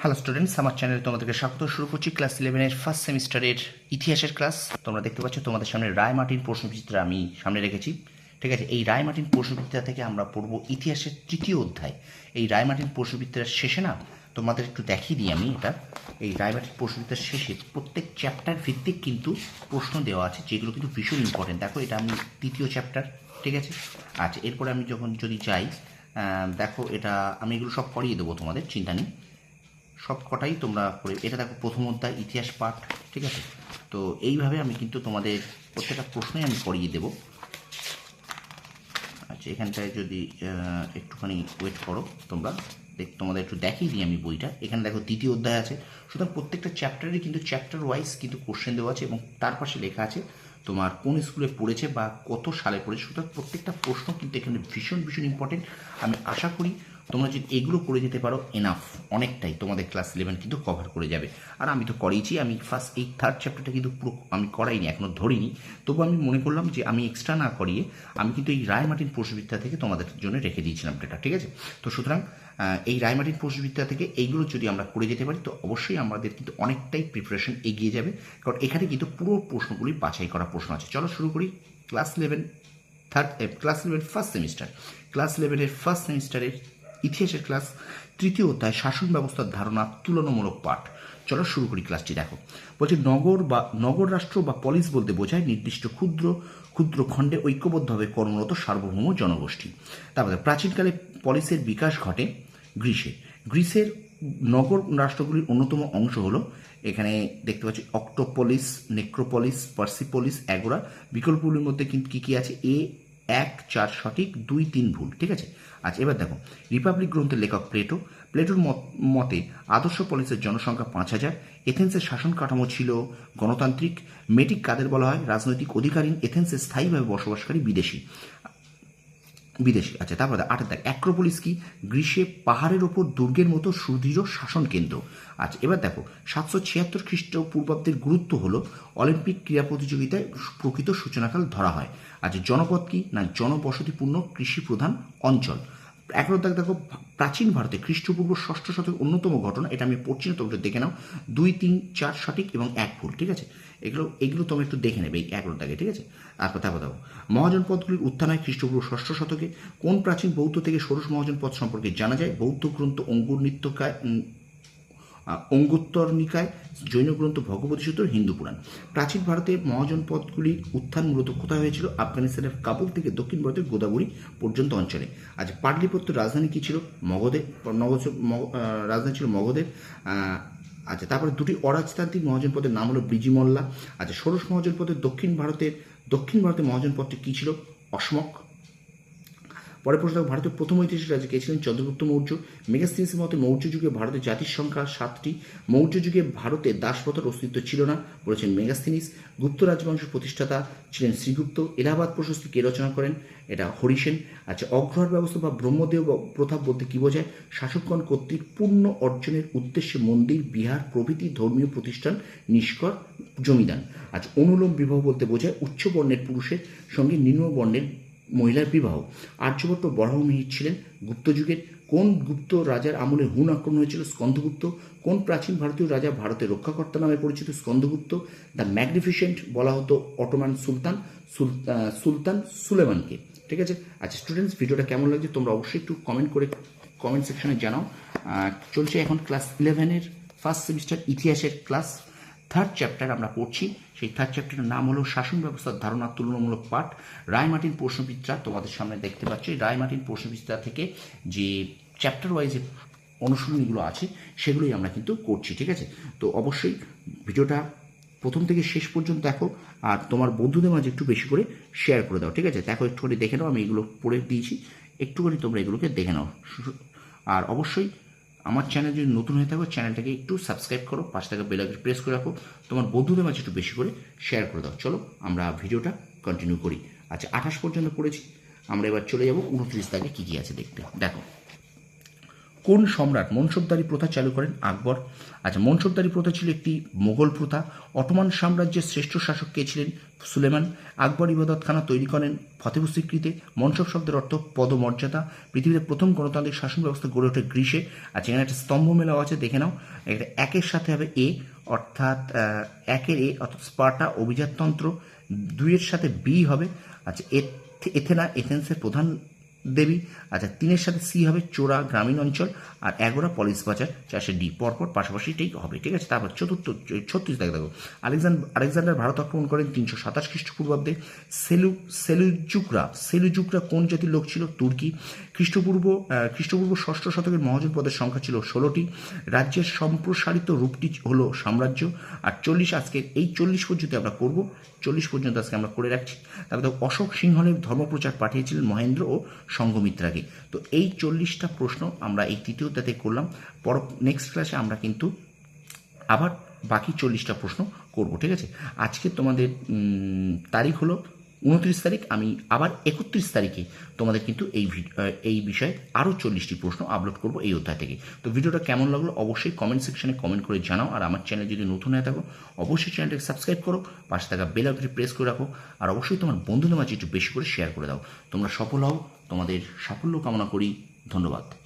Hello students আমার চ্যানেলে তোমাদেরকে স্বাগত। শুরু করছি ক্লাস ইলেভেনের ফার্স্ট সেমিস্টারের ইতিহাসের ক্লাস তোমরা দেখতে পাচ্ছ, তোমাদের সামনে রায় মার্টিন প্রশ্নবিচিত্র আমি সামনে রেখেছি। ঠিক আছে, এই রায় মার্টিন প্রশ্নবিদ্যা থেকে আমরা পড়ব ইতিহাসের তৃতীয় অধ্যায়। এই রায় মার্টিন প্রশ্নবিদ্যার শেষে না, তোমাদের একটু দেখিয়ে দিই আমি এটা। এই রায় মার্টিন প্রশ্নবিদ্যার শেষে প্রত্যেক চ্যাপ্টার ভিত্তিক কিন্তু প্রশ্ন দেওয়া আছে, যেগুলো কিন্তু ভীষণ ইম্পর্টেন্ট দেখো, এটা আমি তৃতীয় চ্যাপ্টার ঠিক আছে? আচ্ছা এরপরে আমি যখন যদি যাই দেখো, এটা আমি এগুলো সব পড়িয়ে দেবো তোমাদের, চিন্তা নেই। সব কটাই তোমরা করে, এটা দেখো প্রথম অধ্যায়, ইতিহাস পাঠ, ঠিক আছে? তো এইভাবে আমি কিন্তু তোমাদের প্রত্যেকটা প্রশ্নই আমি করিয়ে দেব। আচ্ছা এখানটায় যদি একটুখানি ওয়েট করো তোমরা। দেখ, তোমাদের একটু দেখিয়ে দিই আমি বইটা। এখানে দেখো দ্বিতীয় অধ্যায় আছে। সুতরাং প্রত্যেকটা চ্যাপ্টারে কিন্তু চ্যাপ্টার ওয়াইজ কিন্তু কোশ্চেন দেওয়া আছে এবং তার পাশে লেখা আছে তোমার কোন স্কুলে পড়েছে বা কত সালে পড়েছে। সুতরাং প্রত্যেকটা প্রশ্ন কিন্তু এখানে ভীষণ ভীষণ ইম্পর্টেন্ট আমি আশা করি তোমরা যদি এগুলো করে যেতে পারো এনাফ অনেকটাই তোমাদের ক্লাস ইলেভেন কিন্তু কভার করে যাবে। আর আমি তো করেইছি, আমি ফার্স্ট এই থার্ড চ্যাপ্টারটা কিন্তু পুরো আমি করাইনি এখনও ধরিনি। তবু আমি মনে করলাম যে আমি এক্সট্রা না করিয়ে আমি কিন্তু এই রায় মার্টিন পশুবিদ্যা থেকে তোমাদের জন্য রেখে দিয়েছিলাম ডেটা ঠিক আছে? তো সুতরাং এই রায় মার্টিন পশুবিদ্যা থেকে এইগুলো যদি আমরা করে যেতে পারি, তো অবশ্যই আমাদের কিন্তু অনেকটাই প্রিপারেশন এগিয়ে যাবে। কারণ এখানে কিন্তু পুরো প্রশ্নগুলি বাছাই করা প্রশ্ন আছে। চলো শুরু করি। Class eleven third class eleven first semester class ইলেভেনের ফার্স্ট সেমিস্টারের ইতিহাসের ক্লাস তৃতীয় অধ্যায় শাসন ব্যবস্থার ধারণা তুলনামূলক পাঠ। চলো শুরু করি ক্লাসটি দেখো। বলছে, নগর বা নগর রাষ্ট্র বা পলিস বলতে বোঝায় নির্দিষ্ট ক্ষুদ্র ক্ষুদ্র খণ্ডে ঐক্যবদ্ধভাবে কর্মরত সার্বভৌম জনগোষ্ঠী। তারপরে, প্রাচীনকালে পলিসের বিকাশ ঘটে গ্রীসে গ্রিসের নগর রাষ্ট্রগুলির অন্যতম অংশ হলো, এখানে দেখতে পাচ্ছি অক্টোপলিস নেক্রোপলিস পার্সিপলিস অ্যাগোরা বিকল্পগুলির মধ্যে কিন্তু কী কী আছে? এ এক, চার, সঠিক, দুই, তিন ভুল, ঠিক আছে? আচ্ছা এবার দেখো রিপাবলিক গ্রন্থের লেখক প্লেটো, প্লেটোর মত- আদর্শ পলিসের জনসংখ্যা পাঁচ হাজার, এথেন্সের শাসন কাঠামো ছিল গণতান্ত্রিক মেটিক কাদের বলা হয়? রাজনৈতিক অধিকারীন এথেন্সের স্থায়ীভাবে বসবাসকারী বিদেশি। বিদেশি। আচ্ছা তারপরে আটের দেখ অ্যাক্রোপলিস কি? গ্রীষ্মে পাহাড়ের ওপর দুর্গের মতো সুদৃঢ় শাসন কেন্দ্র। আচ্ছা এবার দেখো, সাতশো ছিয়াত্তর খ্রিস্টপূর্বাব্দের গুরুত্ব হলো অলিম্পিক ক্রীড়া প্রতিযোগিতায় প্রকৃত সূচনাকাল ধরা হয়। আচ্ছা জনপদ কি? না, জনবসতিপূর্ণ কৃষি প্রধান অঞ্চল। এগারো দাগ দেখো, প্রাচীন ভারতে খ্রিস্টপূর্ব ষষ্ঠ শতকের অন্যতম ঘটনা, এটা আমি পড়ছি না, তোমরা দেখে নাও। দুই, তিন, চার, সঠিক এবং এক ভুল, ঠিক আছে? এগুলো এগুলো তোমরা একটু দেখে নেবে এই এগারো দাগে ঠিক আছে? আর কথা দেখো মহাজনপদগুলির উত্থান হয় খ্রিস্টপূর্ব ষষ্ঠ শতকে কোন প্রাচীন বৌদ্ধ থেকে ষোড়শ মহাজন মহাজনপদ সম্পর্কে জানা যায়? বৌদ্ধ গ্রন্থ অঙ্গুর নৃত্যকায় অঙ্গুত্তর নিকায় জৈন গ্রন্থ ভগবতী সূত্র, হিন্দু পুরাণ। প্রাচীন ভারতে মহাজন মহাজনপদগুলির উত্থান মূলত কোথায় হয়েছিল? আফগানিস্তানের কাবুল থেকে দক্ষিণ ভারতের গোদাবরী পর্যন্ত অঞ্চলে। আজ পাটলিপুত্র রাজধানী কি ছিল? মগধের রাজধানী ছিল মগধের। আচ্ছা তারপরে দুটি অরাজতান্ত্রিক মহাজন মহাজনপদের নাম হলো ব্রিজি মোল্লা। আচ্ছা ষোড়শ মহাজন মহাজনপদের দক্ষিণ ভারতের দক্ষিণ ভারতের মহাজন মহাজনপদটি কী ছিল? অসমক। পরে প্রশ্ন ভারতের প্রথম ঐতিহাসিক রাজা কে ছিলেন চন্দ্রগুপ্ত মৌর্য। মেগাস্তিনিসের মতে মৌর্য যুগে ভারতের জাতির সংখ্যা সাতটি। মৌর্য যুগে ভারতে দাসপ্রথার অস্তিত্ব ছিল না, বলেছেন মেগাস্তিনিস গুপ্ত রাজবংশের প্রতিষ্ঠাতা ছিলেন শ্রীগুপ্ত। এলাহাবাদ প্রশস্তি কে রচনা করেন? এটা হরিসেন আচ্ছা অগ্রহার ব্যবস্থা বা ব্রহ্মদেব প্রথা বলতে কি বোঝায়? শাসকগণ কর্তৃক পূর্ণ অর্জনের উদ্দেশ্যে মন্দির, বিহার, প্রভৃতি ধর্মীয় প্রতিষ্ঠান, নিষ্কর জমিদান। আচ্ছা অনুলোম বিবাহ বলতে বোঝায় উচ্চ বর্ণের পুরুষের সঙ্গে নিম্ন বর্ণের মহিলার বিবাহ। আর্যভট্ট বরাহমিহির ছিলেন গুপ্ত যুগের। কোন গুপ্ত রাজার আমলে হুন আক্রমণ হয়েছিল স্কন্দগুপ্ত কোন প্রাচীন ভারতীয় রাজা ভারতের রক্ষাকর্তা নামে পরিচিত স্কন্দগুপ্ত দ্য ম্যাগনিফিসেন্ট বলা হতো অটোমান সুলতান, সুল- সুলতান সুলেমানকে। ঠিক আছে? আচ্ছা স্টুডেন্টস ভিডিওটা কেমন লাগছে তোমরা অবশ্যই একটু কমেন্ট করে কমেন্ট সেকশনে জানাও। চলছে এখন ক্লাস ইলেভেনের ফার্স্ট সেমিস্টার ইতিহাসের ক্লাস থার্ড চ্যাপ্টার আমরা পড়ছি। সেই থার্ড চ্যাপ্টারের নাম হলো শাসন ব্যবস্থার ধারণা তুলনামূলক পাঠ। রায় মার্টিন প্রশ্নবিদ্যা তোমাদের সামনে দেখতে পাচ্ছ। এই রায় মার্টিন প্রশ্নবিদ্যা থেকে যে চ্যাপ্টার ওয়াইজ অনুশীলনীগুলো আছে, সেগুলোই আমরা কিন্তু করছি, ঠিক আছে? তো অবশ্যই ভিডিওটা প্রথম থেকে শেষ পর্যন্ত দেখো, আর তোমার বন্ধুদের মাঝে একটু বেশি করে শেয়ার করে দাও, ঠিক আছে? দেখো, একটুখানি দেখে নাও, আমি এগুলো পড়ে দিয়েছি। একটুখানি তোমরা এগুলোকে দেখে নাও। আর অবশ্যই আমার চ্যানেল যদি নতুন হয়ে থাকো চ্যানেলটাকে একটু সাবস্ক্রাইব করো, পাশ থেকে বেলাকে প্রেস করে রাখো। তোমার বন্ধুদের মাঝে একটু বেশি করে শেয়ার করে দাও। চলো, আমরা ভিডিওটা কন্টিনিউ করি। আচ্ছা আঠাশ পর্যন্ত পড়েছি। আমরা এবার চলে যাব, উনত্রিশ তারিখে কী কী আছে দেখতে। দেখো কোন সম্রাট মনসবদারি প্রথা চালু করেন? আকবর। আচ্ছা মনসবদারি প্রথা ছিল একটি মোগল প্রথা। অটোমান সাম্রাজ্যের শ্রেষ্ঠ শাসক কে ছিলেন? সুলেমান। আকবর ইবাদতখানা তৈরি করেন ফতেপুর স্বীকৃতি মনসব শব্দের অর্থ পদমর্যাদা। পৃথিবীতে প্রথম গণতান্ত্রিক শাসন ব্যবস্থা গড়ে ওঠে গ্রীষে আচ্ছা এখানে একটা স্তম্ভ মেলাও আছে, দেখে নাও। এটা একের সাথে হবে এ, অর্থাৎ একের এ, অর্থাৎ স্পার্টা অভিজাততন্ত্র। দুইয়ের সাথে বি হবে। আচ্ছা এথ- এথেনা, এথেন্সের প্রধান দেবী। আচ্ছা তিনের সাথে সি হবে চোরা গ্রামীণ অঞ্চল আর এগারো পলিশ বাজার, চারশে ডি। পরপর পাশাপাশি এটাই হবে, ঠিক আছে? তারপর চতুর্থ, ছত্রিশ দেখে দেখো। আলেকজান্ডার আলেকজান্ডার ভারত আক্রমণ করেন তিনশো সাতাশ খ্রিস্টপূর্বাব্দে। সেলু সেলুজুকরা সেলুজুকরা কোন জাতির লোক ছিল? তুর্কি। খ্রিস্টপূর্ব খ্রিস্টপূর্ব ষষ্ঠ শতকের মহাজন পদের সংখ্যা ছিল ষোলোটি। রাজ্যের সম্প্রসারিত রূপটি হলো সাম্রাজ্য। আর চল্লিশ আজকে এই চল্লিশ পর্যন্ত আমরা করব। চল্লিশ পর্যন্ত আজকে আমরা করে রাখছি। তারপরে অশোক সিংহলের ধর্মপ্রচার পাঠিয়েছিলেন মহেন্দ্র ও সঙ্গমিত্রাকে। তো এই চল্লিশটা প্রশ্ন আমরা এই তৃতীয়টাতে করলাম। পর নেক্সট ক্লাসে আমরা কিন্তু আবার বাকি চল্লিশটা প্রশ্ন করব, ঠিক আছে? আজকে তোমাদের তারিখ হলো উনত্রিশ তারিখ। আমি আবার একত্রিশ তারিখে তোমাদের কিন্তু এই এই বিষয়ে আরও চল্লিশটি প্রশ্ন আপলোড করব এই অধ্যায় থেকে। তো ভিডিওটা কেমন লাগল অবশ্যই কমেন্ট সেকশনে কমেন্ট করে জানাও। আর আমার চ্যানেল যদি নতুন হয়ে থাকো, অবশ্যই চ্যানেলটাকে সাবস্ক্রাইব করো। পাশে থাকা বেল আইকনটি প্রেস করে রাখো। আর অবশ্যই তোমার বন্ধুদের মাঝে একটু বেশি করে শেয়ার করে দাও। তোমরা সফল হও তোমাদের সাফল্য কামনা করি। ধন্যবাদ।